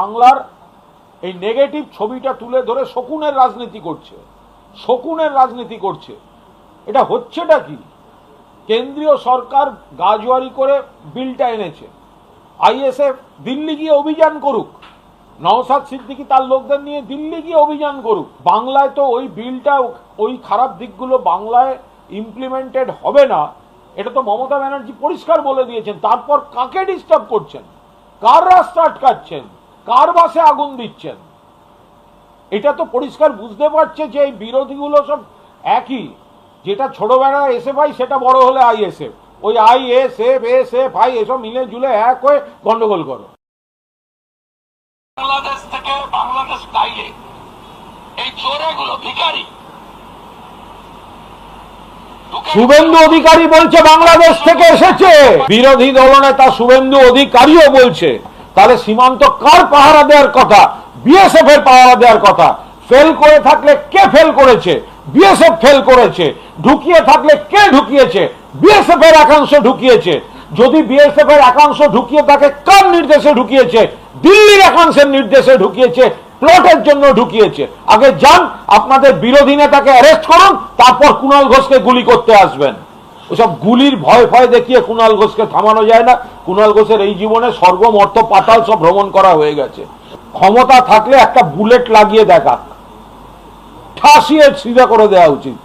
বাংলার এই নেগেটিভ ছবিটা তুলে ধরে শকুনের রাজনীতি করছে। শকুনের রাজনীতি করছে। এটা হচ্ছেটা কি? কেন্দ্রীয় সরকার গাজওয়ারি করে বিলটা এনেছে। আইএসএফ দিল্লি গিয়ে অভিযান করুক। নওসাদ সিদ্দিকি তার লোকদের নিয়ে দিল্লি গিয়ে অভিযান করুক। বাংলায় তো ওই বিলটা, ওই খারাপ দিকগুলো বাংলায় ইমপ্লিমেন্টেড হবে না। এটা তো মমতা ব্যানার্জি পরিষ্কার বলে দিয়েছেন। তারপর কাকে ডিস্টার্ব করছেন? কার রাস্তা আটকাচ্ছেন? কার বাসে আগুন দিচ্ছেন? এটা তো পরিষ্কার বুঝতে পারছে যে এই বিরোধীগুলো সব একই। যেটা ছোটবেলা এসএফ আই সেটা বড় হলে আইএসএফ। ওই I S F S F I এসব মিলে জুলে এক হয়ে গন্ডগোল করো। বাংলাদেশ থেকে বাংলাদেশ বাইরে। এই চোরেগুলো ভিখারি। শুভেন্দু অধিকারী বলছে বাংলাদেশ থেকে এসেছে। বিরোধী দলনেতা শুভেন্দু অধিকারীও বলছে। তাহলে সীমান্ত কার পাহারা দেওয়ার কথা? বিএসএফ এর পাহারা দেওয়ার কথা। ফেল করে থাকলে কে ফেল করেছে? বিএসএফ ফেল করেছে। ঢুকিয়ে থাকলে কে ঢুকিয়েছে? বিএসএফ এর একাংশ ঢুকিয়েছে। যদি বিএসএফ এর একাংশ ঢুকিয়ে থাকে, কার নির্দেশে ঢুকিয়েছে? দিল্লির একাংশের নির্দেশে ঢুকিয়েছে, প্লটের জন্য ঢুকিয়েছে। আগে যান, আপনাদের বিরোধী নেতাকে অ্যারেস্ট করুন, তারপর কুণাল ঘোষকে গুলি করতে আসবেন। ওসব গুলির ভয় ভয় দেখিয়ে কুণাল ঘোষকে থামানো যায় না। কুণাল ঘোষের এই জীবনে সর্বমর্থ পাতাল সব ভ্রমণ করা হয়ে গেছে। ক্ষমতা থাকলে একটা বুলেট লাগিয়ে দেখা। ঠাসিয়ে সিধা করে দেওয়া উচিত।